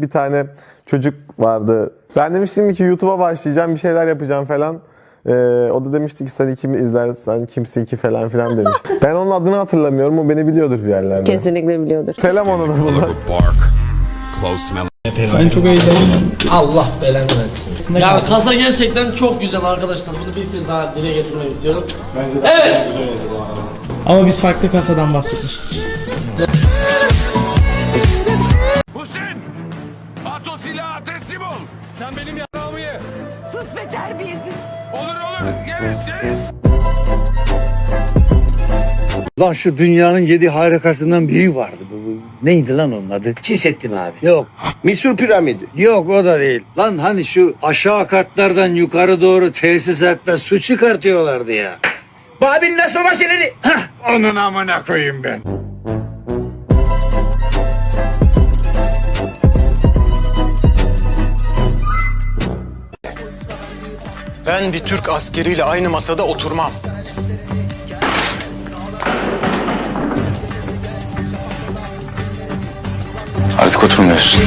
Bir tane çocuk vardı. Ben demiştim ki YouTube'a başlayacağım, bir şeyler yapacağım falan. Ee, o da demişti ki sen kimi izlersen kimsin ki falan filan demişti. ben onun adını hatırlamıyorum. O beni biliyordur bir yerlerde. Kesinlikle biliyordur. Selam ona da buradan. Ben çok heyecanlıyım. Allah belanı versin. Ya kasa gerçekten çok güzel arkadaşlar. Bunu bir kez daha dile getirmek istiyorum. evet. Ama biz farklı kasadan bahsetmiştik. Teslim ol! Sen benim yanağımı ye! Sus be terbiyesiz. Olur olur, yeriz yeriz! Lan şu dünyanın yedi harikasından biri vardı. Neydi lan onun adı? Çisettin abi. Yok. Misur piramidi. Yok o da değil. Lan hani şu aşağı katlardan yukarı doğru tesisatta su çıkartıyorlardı ya. Babil'in asma başları. Hah, onun amına koyayım ben. Ben bir Türk askeriyle aynı masada oturmam. Artık oturmuyorsun.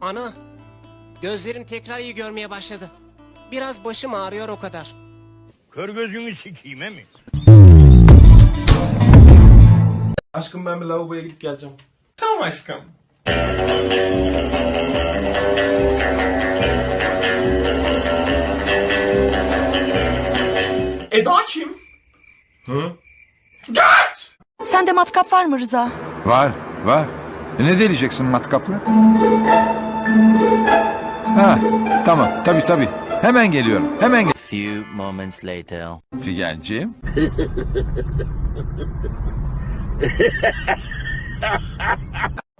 Ana, gözlerim tekrar iyi görmeye başladı. Biraz başım ağrıyor o kadar. Kör gözünü sikeyim mi? Aşkım ben bir lavaboya gidip geleceğim. Tamam aşkım. Sende matkap var mı Rıza? Var, var. E ne deleyeceksin matkapla? Ha, tamam. Tabii tabii. Hemen geliyorum. Hemen gel. Few moments later. Figenciğim.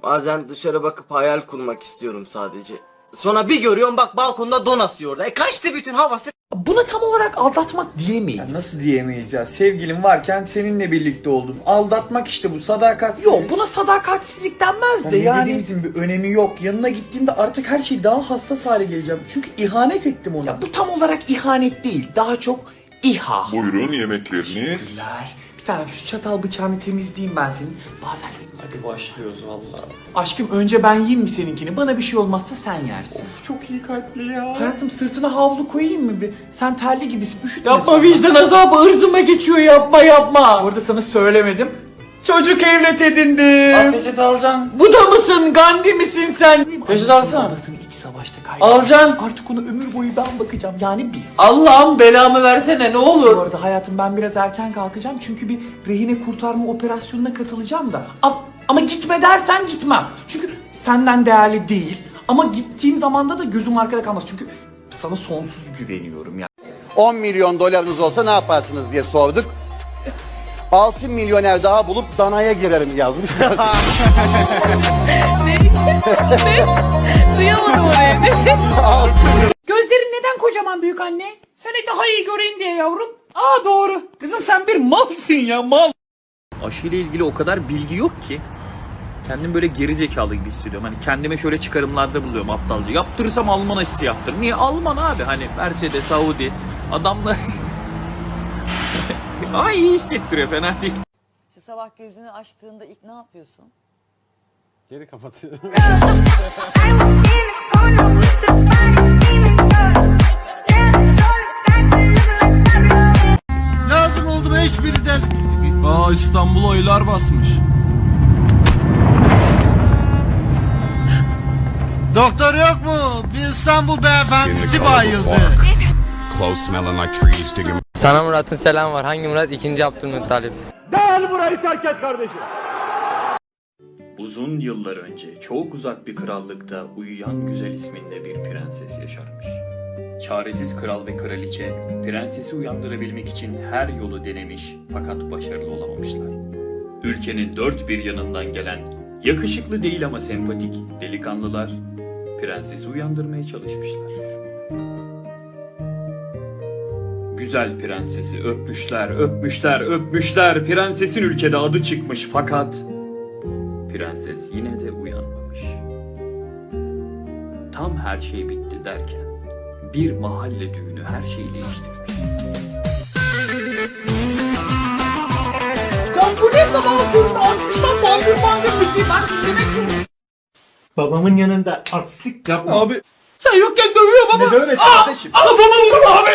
Bazen dışarı bakıp hayal kurmak istiyorum sadece. Sonra bir görüyorum bak balkonda don asıyor orada. E kaçtı bütün havası. Buna tam olarak aldatmak diyemeyiz. Nasıl diyemeyiz ya? Sevgilim varken seninle birlikte oldum. Aldatmak işte bu sadakat. Yok buna sadakatsizlik denmez de Yani yani. dediğimizin bir önemi yok. Yanına gittiğimde artık her şey daha hassas hale geleceğim. Çünkü ihanet ettim ona. Ya bu tam olarak ihanet değil. Daha çok İHA. Buyurun yemekleriniz. Güzel. Tane şu çatal bıçağını temizleyeyim ben senin. Bazen hadi başlıyoruz vallahi. Aşkım önce ben yiyeyim mi seninkini? Bana bir şey olmazsa sen yersin. Of çok iyi kalpli ya. Hayatım sırtına havlu koyayım mı bir? Sen terli gibisin üşütme Yapma vicdan azabı ırzıma geçiyor yapma yapma. Orada sana söylemedim. Çocuk evlat edindim. Peçete alacaksın. Bu da mısın? Gandhi misin sen? Peçete alsana. Babasını iç savaşta kaybetti. Alacaksın. Artık onu ömür boyu ben bakacağım. Yani biz. Allah'ım belamı versene ne Bu olur. arada hayatım ben biraz erken kalkacağım çünkü bir rehine kurtarma operasyonuna katılacağım da. Ama, ama gitme dersen gitmem. Çünkü senden değerli değil. Ama gittiğim zamanda da gözüm arkada kalmaz. Çünkü sana sonsuz güveniyorum ya. 10 milyon dolarınız olsa ne yaparsınız diye sorduk. 6 milyoner daha bulup danaya girerim yazmışlar. Duyamadım orayı. Gözlerin neden kocaman büyük anne? Seni daha iyi göreyim diye yavrum. Aa doğru. Kızım sen bir malsın ya mal. Aşı ile ilgili o kadar bilgi yok ki. Kendim böyle geri zekalı gibi hissediyorum. Hani kendime şöyle çıkarımlarda buluyorum aptalca. Yaptırırsam Alman aşısı yaptır. Niye Alman abi? Hani Mercedes, Saudi. Adamla... Ama iyi hissettiriyor fena değil. Şu sabah gözünü açtığında ilk ne yapıyorsun? Geri kapatıyor. Lazım oldu mu hiçbirinden? Aa İstanbul oylar basmış. Doktor yok mu? Bir İstanbul beyefendisi bayıldı. Sana Murat'ın selam var. Hangi Murat? İkinci Abdülmuttalip. Uzun yıllar önce çok uzak bir krallıkta uyuyan güzel isminde bir prenses yaşarmış. Çaresiz kral ve kraliçe prensesi uyandırabilmek için her yolu denemiş fakat başarılı olamamışlar. Ülkenin dört bir yanından gelen yakışıklı değil ama sempatik delikanlılar prensesi uyandırmaya çalışmışlar. Güzel prensesi öpmüşler, öpmüşler, öpmüşler. Prensesin ülkede adı çıkmış fakat Prenses yine de uyanmamış. Tam her şey bitti derken bir mahalle düğünü her şeyi değiştirmiş. Lan bu ne adam altında açmışlar bangır bangır müziği ben dinlemek zorundayım. Babamın yanında artistlik yapma. Abi. Sen yokken dövüyor baba. Ne dövmesi kardeşim? Kafama vurma abi.